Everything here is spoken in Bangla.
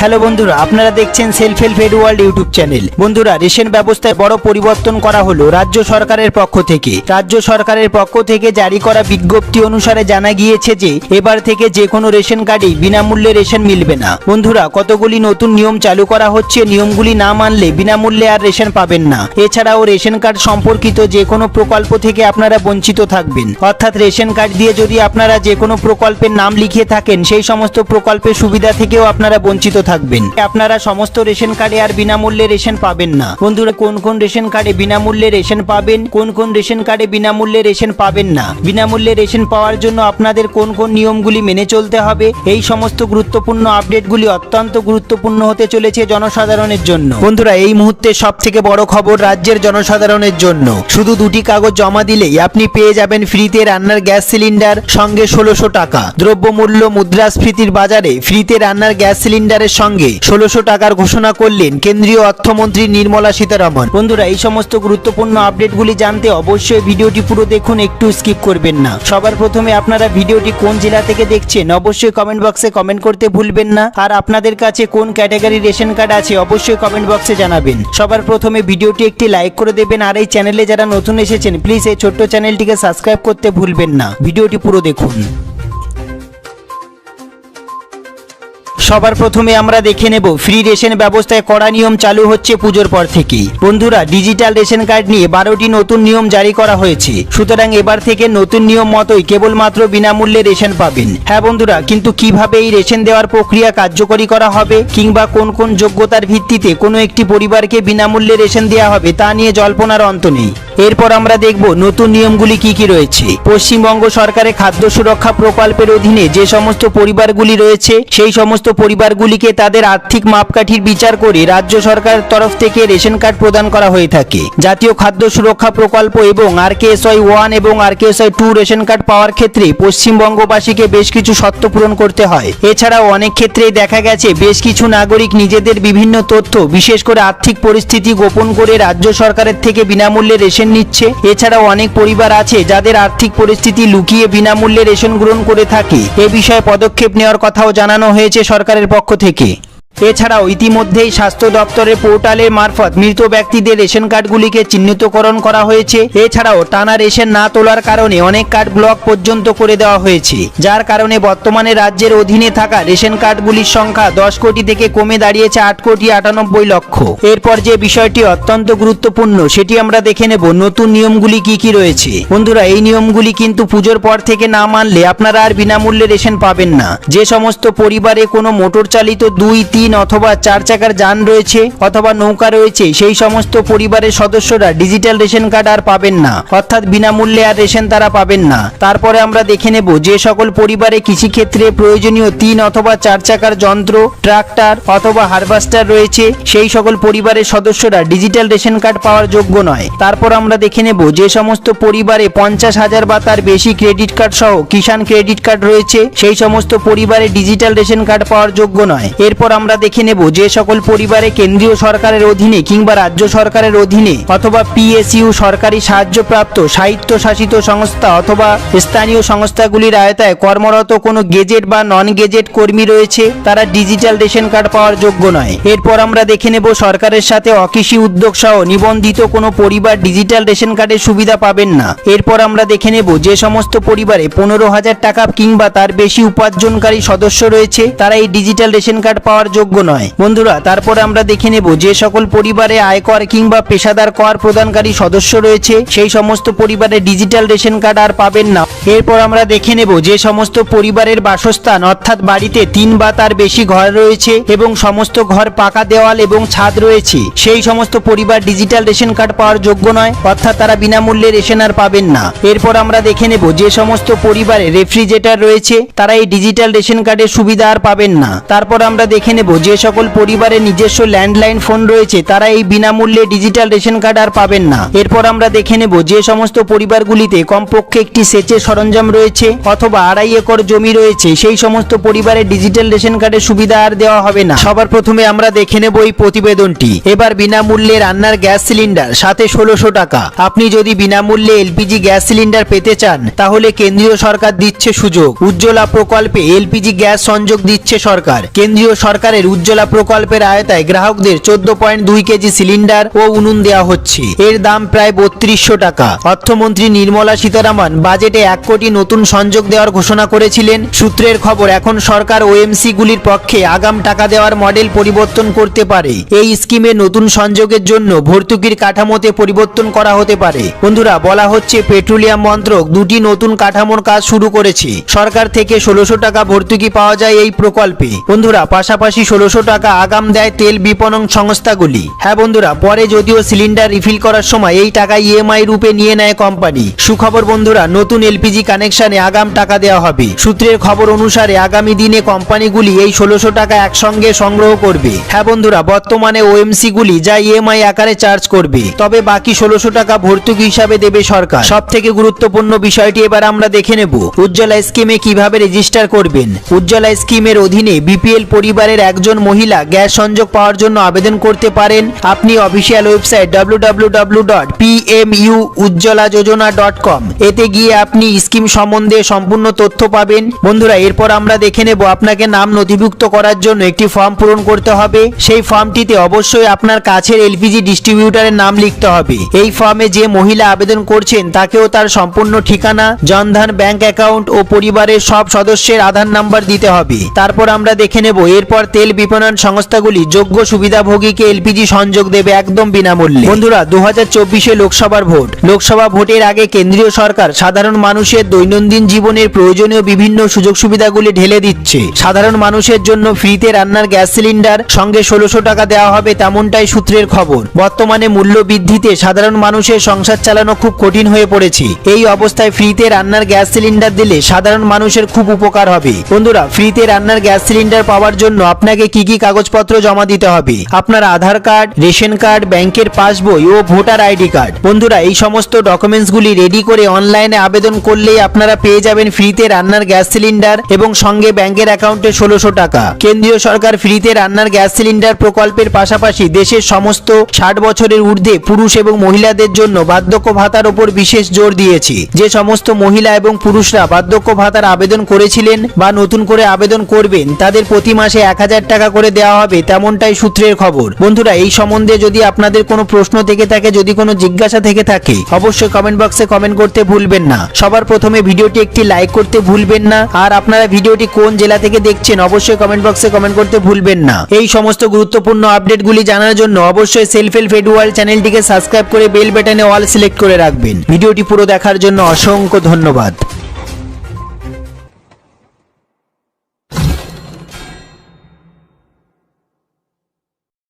হ্যালো বন্ধুরা, আপনারা দেখছেন self help aid world YouTube channel. বন্ধুরা, রেশন ব্যবস্থায় বড় পরিবর্তন করা হলো রাজ্য সরকারের পক্ষ থেকে। রাজ্য সরকারের পক্ষ থেকে জারি করা বিজ্ঞপ্তি অনুসারে জানা গিয়েছে যে, এবার থেকে যে কোনো রেশন কার্ডেই বিনামূল্যে রেশন মিলবে না। বন্ধুরা, কতগুলি নতুন নিয়ম চালু করা হচ্ছে, নিয়মগুলি না মানলে বিনামূল্যে আর রেশন পাবেন না। এছাড়াও রেশন কার্ড সম্পর্কিত যে কোনো প্রকল্প থেকে আপনারা বঞ্চিত থাকবেন। অর্থাৎ রেশন কার্ড দিয়ে যদি আপনারা যে কোনো প্রকল্পের নাম লিখিয়ে থাকেন, সেই সমস্ত প্রকল্পের সুবিধা থেকেও আপনারা বঞ্চিত থাকবেন। আপনারা সমস্ত রেশন কার্ডে আর বিনামূল্যে রেশন পাবেন না। বন্ধুরা, কোন কোন রেশন কার্ডে বিনামূল্যে রেশন পাবেন, কোন কোন রেশন কার্ডে বিনামূল্যে রেশন পাবেন না? বিনামূল্যে রেশন পাওয়ার জন্য আপনাদের কোন কোন নিয়মগুলি মেনে চলতে হবে? এই সমস্ত গুরুত্বপূর্ণ আপডেটগুলি অত্যন্ত গুরুত্বপূর্ণ হতে চলেছে জনসাধারণের জন্য। বন্ধুরা, এই মুহূর্তে সব থেকে বড় খবর রাজ্যের জনসাধারণের জন্য। শুধু দুটি কাগজ জমা দিলেই আপনি পেয়ে যাবেন ফ্রিতে রান্নার গ্যাস সিলিন্ডার, সঙ্গে ষোলোশো টাকা। দ্রব্যমূল্য মুদ্রাস্ফীতির বাজারে ফ্রিতে রান্নার গ্যাস সিলিন্ডারের সঙ্গে ষোলোশো টাকার ঘোষণা করলেন কেন্দ্রীয় অর্থমন্ত্রী নির্মলা সীতারামন। বন্ধুরা, এই সমস্ত গুরুত্বপূর্ণ আপডেটগুলি জানতে অবশ্যই ভিডিওটি পুরো দেখুন, একটু স্কিপ করবেন না। সবার প্রথমে আপনারা ভিডিওটি কোন জেলা থেকে দেখছেন, অবশ্যই কমেন্ট বক্সে কমেন্ট করতে ভুলবেন না। আর আপনাদের কাছে কোন ক্যাটাগরি রেশন কার্ড আছে, অবশ্যই কমেন্ট বক্সে জানাবেন। সবার প্রথমে ভিডিওটি একটি লাইক করে দেবেন, আর এই চ্যানেলে যারা নতুন এসেছেন, প্লিজ এই ছোট্ট চ্যানেলটিকে সাবস্ক্রাইব করতে ভুলবেন না। ভিডিওটি পুরো দেখুন। সবার প্রথমে আমরা দেখে নেব ফ্রি রেশন ব্যবস্থায় কড়া নিয়ম চালু হচ্ছে পুজোর পর থেকেই। বন্ধুরা ডিজিটাল রেশন কার্ড নিয়ে বারোটি নতুন নিয়ম জারি করা হয়েছে। সুতরাং এবার থেকে নতুন নিয়ম মতোই কেবলমাত্র বিনামূল্যে রেশন পাবেন। হ্যাঁ বন্ধুরা, কিন্তু কীভাবে এই রেশন দেওয়ার প্রক্রিয়া কার্যকরী করা হবে কিংবা কোন কোন যোগ্যতার ভিত্তিতে কোনো একটি পরিবারকে বিনামূল্যে রেশন দেওয়া হবে তা নিয়ে জল্পনার অন্ত নেই। এরপর আমরা দেখব নতুন নিয়মগুলি কি কি রয়েছে। পশ্চিমবঙ্গ সরকারের খাদ্য সুরক্ষা প্রকল্পের অধীনে যে সমস্ত পরিবারগুলি রয়েছে, সেই সমস্ত পরিবারগুলিকে তাদের আর্থিক মাপকাঠির বিচার করে রাজ্য সরকারের তরফ থেকে রেশন কার্ড প্রদান করা হয়ে থাকে। জাতীয় খাদ্য সুরক্ষা প্রকল্প এবং আর ওয়ান এবং আর টু রেশন কার্ড পাওয়ার ক্ষেত্রে পশ্চিমবঙ্গবাসীকে বেশ কিছু শর্ত পূরণ করতে হয়। এছাড়াও অনেক ক্ষেত্রেই দেখা গেছে বেশ কিছু নাগরিক নিজেদের বিভিন্ন তথ্য, বিশেষ করে আর্থিক পরিস্থিতি গোপন করে রাজ্য সরকারের থেকে বিনামূল্যে রেশন নিচ্ছে। এছাড়াও অনেক পরিবার আছে যাদের আর্থিক পরিস্থিতি লুকিয়ে বিনামূল্যে রেশন গ্রহণ করে থাকে। এ বিষয়ে পদক্ষেপ নেওয়ার কথাও জানানো হয়েছে সরকারের পক্ষ থেকে। এছাড়াও ইতিমধ্যেই স্বাস্থ্য দপ্তরের পোর্টালের মারফত মৃত ব্যক্তিদের রেশন কার্ডগুলিকে চিহ্নিতকরণ করা হয়েছে। এছাড়াও টানা রেশন না তোলার কারণে অনেক কার্ড ব্লক পর্যন্ত করে দেওয়া হয়েছে। যার কারণে বর্তমানে রাজ্যের অধীনে থাকা রেশন কার্ডগুলির সংখ্যা দশ কোটি থেকে কমে দাঁড়িয়েছে আট কোটি আটানব্বই লক্ষ। এরপর যে বিষয়টি অত্যন্ত গুরুত্বপূর্ণ, সেটি আমরা দেখে নেব। নতুন নিয়মগুলি কি কি রয়েছে? বন্ধুরা, এই নিয়মগুলি কিন্তু পুজোর পর থেকে না মানলে আপনারা আর বিনামূল্যে রেশন পাবেন না। যে সমস্ত পরিবারে কোনো মোটর চালিত দুই, তিন অথবা চার চাকার যান রয়েছে অথবা নৌকা রয়েছে, সেই সমস্ত পরিবারের সদস্যরা ডিজিটাল রেশন কার্ড আর পাবেন না। অর্থাৎ বিনামূল্যে আর রেশন তারা পাবেন না। তারপরে আমরা দেখে নেব যে সকল পরিবারে কৃষিক্ষেত্রে প্রয়োজনীয় তিন অথবা চার চাকার যন্ত্র ট্রাক্টর অথবা হারভেস্টার রয়েছে, সেই সকল পরিবারের সদস্যরা ডিজিটাল রেশন কার্ড পাওয়ার যোগ্য নয়। তারপর আমরা দেখে নেব যে সমস্ত পরিবারে পঞ্চাশ হাজার বা তার বেশি ক্রেডিট কার্ড সহ কিষাণ ক্রেডিট কার্ড রয়েছে, সেই সমস্ত পরিবারে ডিজিটাল রেশন কার্ড পাওয়ার যোগ্য নয়। এরপর আমরা দেখে নেব যে সকল পরিবারে কেন্দ্রীয় সরকারের অধীনে কিংবা রাজ্য সরকারের অধীনে অথবা পিএসইউ সরকারি সাহায্যপ্রাপ্ত সাহিত্য শাসিত সংস্থা অথবা স্থানীয় সংস্থাগুলির আয়তায় কর্মরত কোনো গেজেট বা নন গেজেট কর্মী রয়েছে, তারা ডিজিটাল রেশন কার্ড পাওয়ার যোগ্য নয়। এরপর আমরা দেখে নেব সরকারের সাথে অকৃষি উদ্যোগ সহ নিবন্ধিত কোনো পরিবার ডিজিটাল রেশন কার্ডের সুবিধা পাবেন না। এরপর আমরা দেখে নেব যে সমস্ত পরিবারে পনেরো হাজার টাকা কিংবা তার বেশি উপার্জনকারী সদস্য রয়েছে, তারা এই ডিজিটাল রেশন কার্ড পাওয়ার যোগ্য নয়। বন্ধুরা, তারপরে আমরা দেখে নেব যে সকল পরিবারে আয়কর কিংবা পেশাদার কর প্রদানকারী সদস্য রয়েছে, সেই সমস্ত পরিবারে ডিজিটাল রেশন কার্ড আর পাবেন না। এরপর আমরা দেখে নেব যে সমস্ত পরিবারের বাসস্থান, অর্থাৎ বাড়িতে তিন বা তার বেশি ঘর রয়েছে এবং সমস্ত ঘর পাকা দেওয়াল এবং ছাদ রয়েছে। সেই সমস্ত পরিবার ডিজিটাল রেশন কার্ড পাওয়ার যোগ্য নয়, অর্থাৎ তারা বিনামূল্যে রেশন আর পাবেন না। এরপর আমরা দেখে নেব যে সমস্ত পরিবারে রেফ্রিজারেটর রয়েছে, তারা এই ডিজিটাল রেশন কার্ডের সুবিধা আর পাবেন না। তারপর আমরা দেখে নেব যে সকল পরিবারের নিজস্ব ল্যান্ডলাইন ফোন রয়েছে, তারা এই বিনামূল্যে ডিজিটাল রেশন কার্ড আর পাবেন না। এরপর আমরা দেখে নেব যে সমস্ত পরিবারগুলিতে কমপক্ষে একটি সেচের সরঞ্জাম রয়েছে অথবা আড়াই একর জমি রয়েছে। সেই সমস্ত পরিবারে ডিজিটাল রেশন কার্ডের সুবিধা আর দেওয়া হবে না। সবার প্রথমে আমরা দেখে নেব এই প্রতিবেদনটি। এবার বিনামূল্যে রান্নার গ্যাস সিলিন্ডার, সাথে ষোলোশো টাকা। আপনি যদি বিনামূল্যে এলপিজি গ্যাস সিলিন্ডার পেতে চান, তাহলে কেন্দ্রীয় সরকার দিচ্ছে সুযোগ। উজ্জ্বলা প্রকল্পে এলপিজি গ্যাস সংযোগ দিচ্ছে সরকার। কেন্দ্রীয় সরকারের সরকারের উজ্জ্বলা প্রকল্পের আয়তায় গ্রাহকদের চোদ্দ পয়েন্ট দুই কেজি সিলিন্ডার ও উনুন দেওয়া হচ্ছে। এর দাম প্রায় বত্রিশশো টাকা। অর্থমন্ত্রী নির্মলা সীতারামন বাজেটে এক কোটি নতুন সংযোগ দেওয়ার ঘোষণা করেছিলেন। সূত্রের খবর, এখন সরকার ওএমসি গুলির পক্ষে আগাম টাকা দেওয়ার মডেল পরিবর্তন করতে পারে। এই স্কিমে নতুন সংযোগের জন্য ভর্তুকির কাঠামোতে পরিবর্তন করা হতে পারে। বন্ধুরা, বলা হচ্ছে পেট্রোলিয়াম মন্ত্রক দুটি নতুন কাঠামোর কাজ শুরু করেছে। সরকার থেকে ষোলোশো টাকা ভর্তুকি পাওয়া যায় এই প্রকল্পে। বন্ধুরা, পাশাপাশি ষোলোশো টাকা আগাম দেয় তেল বিপণন সংস্থাগুলি। হ্যাঁ বন্ধুরা, পরে যদিও সিলিন্ডার রিফিল করার সময় এই টাকা ইএমআই রূপে নিয়ে নেয় কোম্পানি। সুখবর বন্ধুরা, নতুন এলপিজি কানেকশনে আগাম টাকা দেওয়া হবে। সূত্রের খবর অনুসারে আগামী দিনে কোম্পানিগুলি এই ষোলোশো টাকা একসঙ্গে সংগ্রহ করবে। হ্যাঁ বন্ধুরা, বর্তমানে ওএমসি গুলি যা ইএমআই আকারে চার্জ করবে। তবে বাকি ষোলোশো টাকা ভর্তুকি হিসাবে দেবে সরকার। সব থেকে গুরুত্বপূর্ণ বিষয়টি এবার আমরা দেখে নেব। উজ্জ্বলা স্কিমে কীভাবে রেজিস্টার করবেন? উজ্জ্বলা স্কিমের অধীনে বিপিএল পরিবারের একজন মহিলা গ্যাস সংযোগ পাওয়ার জন্য আবেদন করতে পারেন, আপনি অফিসিয়াল ওয়েবসাইট www.pmu.ujjwala.jojona.com এতে গিয়ে আপনি স্কিম সম্বন্ধে সম্পূর্ণ তথ্য পাবেন। বন্ধুরা, এরপর আমরা দেখে নেব আপনাকে নাম নথিভুক্ত করার জন্য একটি ফর্ম পূরণ করতে হবে। সেই ফর্মটিতে অবশ্যই আপনার কাছের এলপিজি ডিস্ট্রিবিউটারের নাম লিখতে হবে। এই ফর্মে যে মহিলা আবেদন করছেন, তাকেও তার সম্পূর্ণ ঠিকানা, জনধন, ব্যাংক অ্যাকাউন্ট ও পরিবারের সব সদস্যের আধার নাম্বার দিতে হবে। তারপর আমরা দেখে নেব, এরপর তেল বিপণন সংস্থাগুলি যোগ্য সুবিধাভোগীকে এলপিজি সংযোগ দেবে একদম বিনামূল্যে। বন্ধুরা দু হাজার লোকসভার ভোট। লোকসভা ভোটের আগে কেন্দ্রীয় সরকার সাধারণ মানুষের দৈনন্দিন জীবনের প্রয়োজনীয় বিভিন্ন সুযোগ সুবিধাগুলি ঢেলে দিচ্ছে। সাধারণ মানুষের জন্য ফ্রিতে রান্নার গ্যাস সিলিন্ডার, সঙ্গে ষোলোশো টাকা দেওয়া হবে তেমনটাই সূত্রের খবর। বর্তমানে মূল্য বৃদ্ধিতে সাধারণ মানুষের সংসার চালানো খুব কঠিন হয়ে পড়েছে। এই অবস্থায় ফ্রিতে রান্নার গ্যাস সিলিন্ডার দিলে সাধারণ মানুষের খুব উপকার হবে। বন্ধুরা, ফ্রিতে রান্নার গ্যাস সিলিন্ডার পাওয়ার জন্য আপনাকে কি কি কাগজপত্র জমা দিতে হবে? আপনার আধার কার্ড, রেশন কার্ড, ব্যাংকের পাসবই ও ভোটার আইডি কার্ড। বন্ধুরা, এই সমস্ত ডকুমেন্টসগুলি রেডি করে অনলাইনে আবেদন করলেই আপনারা পেয়ে যাবেন ফ্রিতে রান্নার গ্যাস সিলিন্ডার এবং সঙ্গে ব্যাংকের অ্যাকাউন্টে ষোলোশো টাকা। কেন্দ্রীয় সরকার ফ্রিতে রান্নার গ্যাস সিলিন্ডার প্রকল্পের পাশাপাশি দেশের সমস্ত ষাট বছরের ঊর্ধ্বে পুরুষ এবং মহিলাদের জন্য বার্ধক্য ভাতার ওপর বিশেষ জোর দিয়েছে। যে সমস্ত মহিলা এবং পুরুষরা বার্ধক্য ভাতার আবেদন করেছিলেন বা নতুন করে আবেদন করবেন, তাদের প্রতি মাসে এক হাজার টাকা করে দেওয়া হবে, তেমনটাই সূত্রের খবর। বন্ধুরা, এই সম্বন্ধে যদি আপনাদের কোনো প্রশ্ন থেকে থাকে, যদি কোনো জিজ্ঞাসা থেকে থাকে, অবশ্যই কমেন্ট বক্সে কমেন্ট করতে ভুলবেন না। সবার প্রথমে ভিডিওটি একটি লাইক করতে ভুলবেন না, আর আপনারা ভিডিওটি কোন জেলা থেকে দেখছেন, অবশ্যই কমেন্ট বক্সে কমেন্ট করতে ভুলবেন না। এই সমস্ত গুরুত্বপূর্ণ আপডেটগুলি জানার জন্য অবশ্যই সেলফ হেল্প এডুয়াল চ্যানেলটিকে সাবস্ক্রাইব করে বেল বাটনে অল সিলেক্ট করে রাখবেন। ভিডিওটি পুরো দেখার জন্য অসংখ্য ধন্যবাদ।